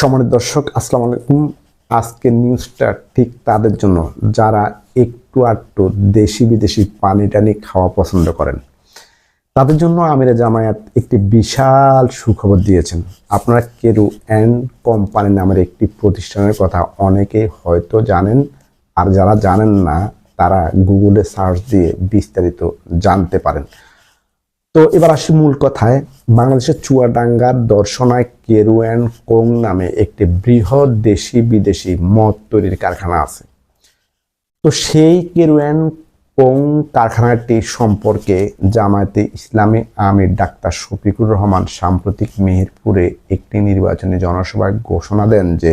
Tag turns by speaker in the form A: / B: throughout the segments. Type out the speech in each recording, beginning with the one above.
A: সমানিত দর্শক, আসসালামু আলাইকুম। আজকের নিউজটা ঠিক তাদের জন্য, যারা একটু আটটু দেশি বিদেশি পানি টানি খাওয়া পছন্দ করেন। তাদের জন্য আমিরে জামায়াত একটি বিশাল সুখবর দিয়েছেন। আপনারা কেরু অ্যান্ড কোম্পানি নামের একটি প্রতিষ্ঠানের কথা অনেকে হয়তো জানেন, আর যারা জানেন না, তারা গুগলে সার্চ দিয়ে বিস্তারিত জানতে পারেন। তো এবার আসি মূল কথায়। বাংলাদেশের চুয়াডাঙ্গার দর্শনায় কেরু অ্যান্ড কোং নামে একটি বৃহৎ দেশি বিদেশি মদ তৈরির কারখানা আছে। তো সেই কেরু অ্যান্ড কোং কারখানাটি সম্পর্কে জামায়াতে ইসলামী আমির ডাক্তার শফিকুর রহমান সাম্প্রতিক মেহেরপুরে একটি নির্বাচনী জনসভায় ঘোষণা দেন যে,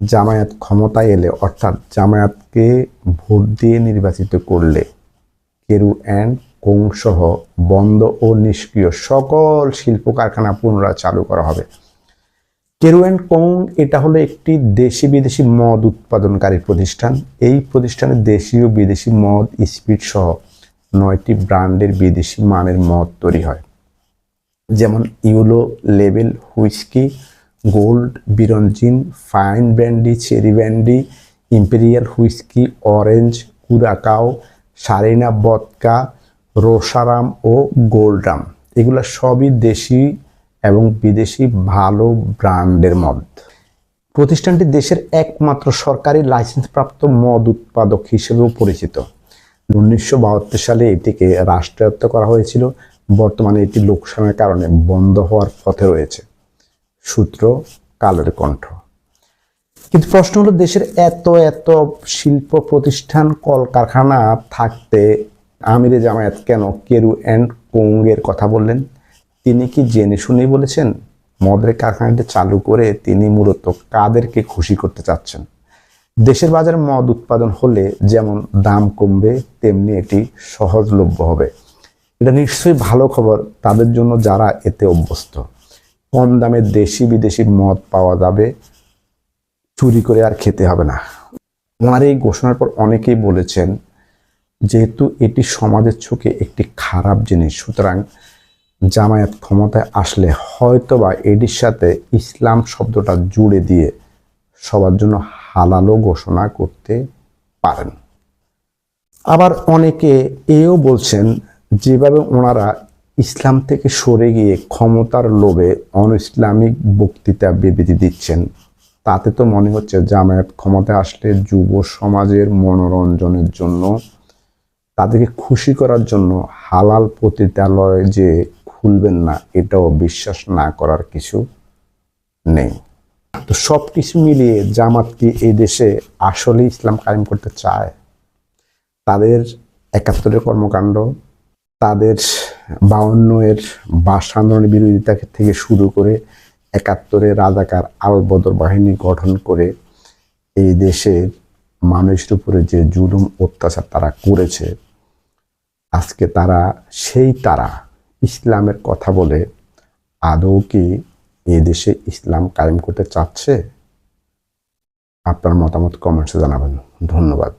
A: জামায়াত ক্ষমতায় এলে, অর্থাৎ জামায়াতকে ভোট দিয়ে নির্বাচিত করলে কেরু অ্যান্ড কোং সহ বন্ধ ও নিষ্ক্রিয় সকল শিল্প কারখানা পুনরায় চালু করা হবে। কেরু অ্যান্ড কোং এটা হলো একটি দেশি বিদেশি মদ উৎপাদনকারী প্রতিষ্ঠান। এই প্রতিষ্ঠানে দেশি ও বিদেশি মদ, স্পিড সহ নয়টি ব্র্যান্ডের বিদেশি মানের মদ তৈরি হয়। যেমন yellow label, whisky, gold, বিরঞ্জিন, fine brandy, cherry brandy, imperial whisky, orange, curacao, Sarina, vodka রোসারাম ও গোল্ডরাম এগুলো সবই দেশি এবং বিদেশি ভালো ব্র্যান্ডের মদ। প্রতিষ্ঠানটি দেশের একমাত্র সরকারি লাইসেন্সপ্রাপ্ত মদ উৎপাদক হিসেবেও পরিচিত। উনিশশো বাহাত্তর সালে এটিকে রাষ্ট্রায়ত্ত করা হয়েছিল। বর্তমানে এটি লোকসানের কারণে বন্ধ হওয়ার পথে রয়েছে। সূত্র কালের কণ্ঠ। কিন্তু প্রশ্ন হলো, দেশের এত এত শিল্প প্রতিষ্ঠান, কলকারখানা থাকতে আমিরে জামায়াত কেন কেরু অ্যান্ড কোঙ্গের কথা বললেন? তিনি কি জেনে শুনেই বলেছেন? মদের কারখানাটি চালু করে তিনি মূলত কাদেরকে খুশি করতে চাচ্ছেন? দেশের বাজারে মদ উৎপাদন হলে যেমন দাম কমবে, তেমনি এটি সহজলভ্য হবে। এটা নিশ্চয়ই ভালো খবর তাদের জন্য যারা এতে অভ্যস্ত। কম দামে দেশি বিদেশি মদ পাওয়া যাবে, চুরি করে আর খেতে হবে না। ওনার এই ঘোষণার পর অনেকেই বলেছেন যেহেতু এটি সমাজের চোখে একটি খারাপ জিনিস, সুতরাং জামায়াত ক্ষমতায় আসলে হয়তোবা এটির সাথে ইসলাম শব্দটা জুড়ে দিয়ে সবার জন্য হালালও ঘোষণা করতে পারেন। আবার অনেকে এও বলছেন, যেভাবে ওনারা ইসলাম থেকে সরে গিয়ে ক্ষমতার লোভে অন ইসলামিক বক্তৃতা বিবৃতি দিচ্ছেন, তাতে তো মনে হচ্ছে জামায়াত ক্ষমতায় আসলে যুব সমাজের মনোরঞ্জনের জন্য তাদেরকে খুশি করার জন্য হালাল পতিতালয় যে খুলবেন না, এটাও বিশ্বাস না করার কিছু নেই। তো সব কিছু মিলিয়ে জামাত কি এই দেশে আসলে ইসলাম কায়েম করতে চায়? তাদের একাত্তরের কর্মকাণ্ড, তাদের বাউন্ন এর বাস আন্দোলনের বিরোধিতা থেকে শুরু করে একাত্তরে রাজাকার আলবদর বাহিনী গঠন করে এই দেশের মানুষের উপরে যে জুলুম, অত্যাচার তারা করেছে, আজকে তারা সেই তারা ইসলামের কথা বলে আদৌ কি এ দেশে ইসলাম কায়েম করতে চাচ্ছে? আপনার মতামত কমেন্টসে জানাবেন। ধন্যবাদ।